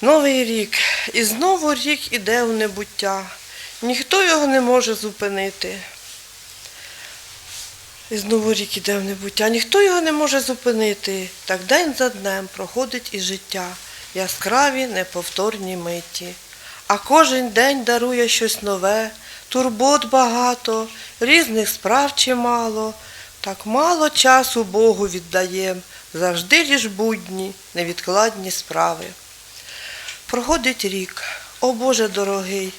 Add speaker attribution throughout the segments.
Speaker 1: Новий рік. І знову рік іде у небуття. Ніхто його не може зупинити. І знову рік іде в небуття. Ніхто його не може зупинити. Так день за днем проходить і життя, яскраві неповторні миті. А кожен день дарує щось нове, турбот багато, різних справ чимало. Так мало часу Богу віддаєм, завжди ліж будні, невідкладні справи. Проходить рік, о Боже дорогий,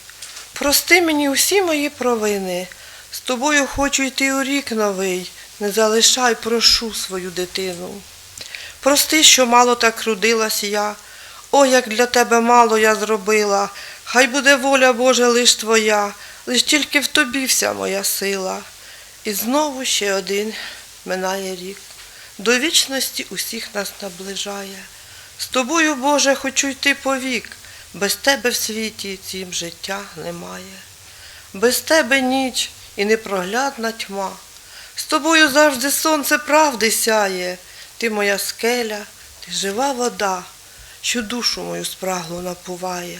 Speaker 1: прости мені усі мої провини. З тобою хочу йти у рік новий, не залишай, прошу свою дитину. Прости, що мало так трудилась я, о, як для тебе мало я зробила, хай буде воля Божа лиш твоя, лиш тільки в тобі вся моя сила. І знову ще один минає рік. До вічності усіх нас наближає. З тобою, Боже, хочу йти повік, без тебе в світі цім життя немає. Без тебе ніч і непроглядна тьма. З тобою завжди сонце правди сяє. Ти моя скеля, ти жива вода, що душу мою спраглу напуває.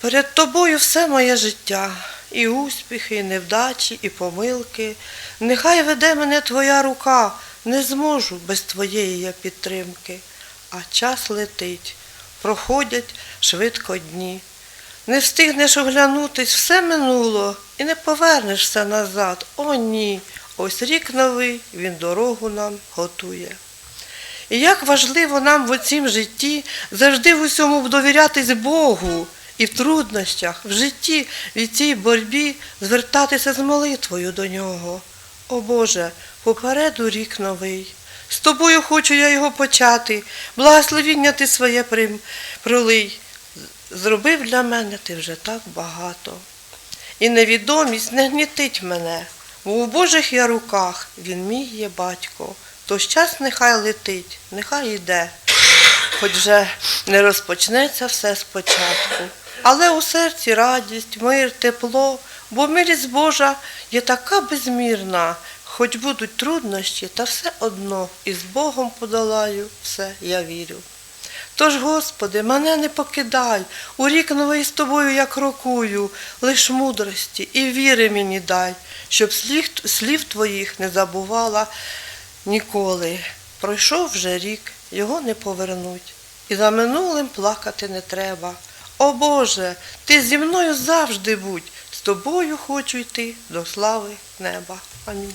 Speaker 1: Перед тобою все моє життя, і успіхи, і невдачі, і помилки. Нехай веде мене твоя рука, не зможу без твоєї я підтримки. А час летить, проходять швидко дні. Не встигнеш оглянутись, все минуло, і не повернешся назад. О, ні. Ось рік новий, він дорогу нам готує. І як важливо нам в оцім житті завжди в усьому довірятись Богу і в труднощах, в житті, в цій боротьбі звертатися з молитвою до нього. О Боже, попереду рік новий. З тобою хочу я його почати, благословіння ти своє пролий. Зробив для мене ти вже так багато. І невідомість не гнітить мене, бо у Божих я руках він мій є батько. Тож час нехай летить, нехай йде, хоч вже не розпочнеться все спочатку. Але у серці радість, мир, тепло, бо милість Божа є така безмірна, хоч будуть труднощі, та все одно із Богом подолаю все, я вірю. Тож, Господи, мене не покидай, у рік новий з тобою я крокую, лиш мудрості і віри мені дай, щоб слів, слів твоїх не забувала ніколи. Пройшов вже рік, його не повернуть, і за минулим плакати не треба. О Боже, ти зі мною завжди будь, з тобою хочу йти до слави неба. Амінь.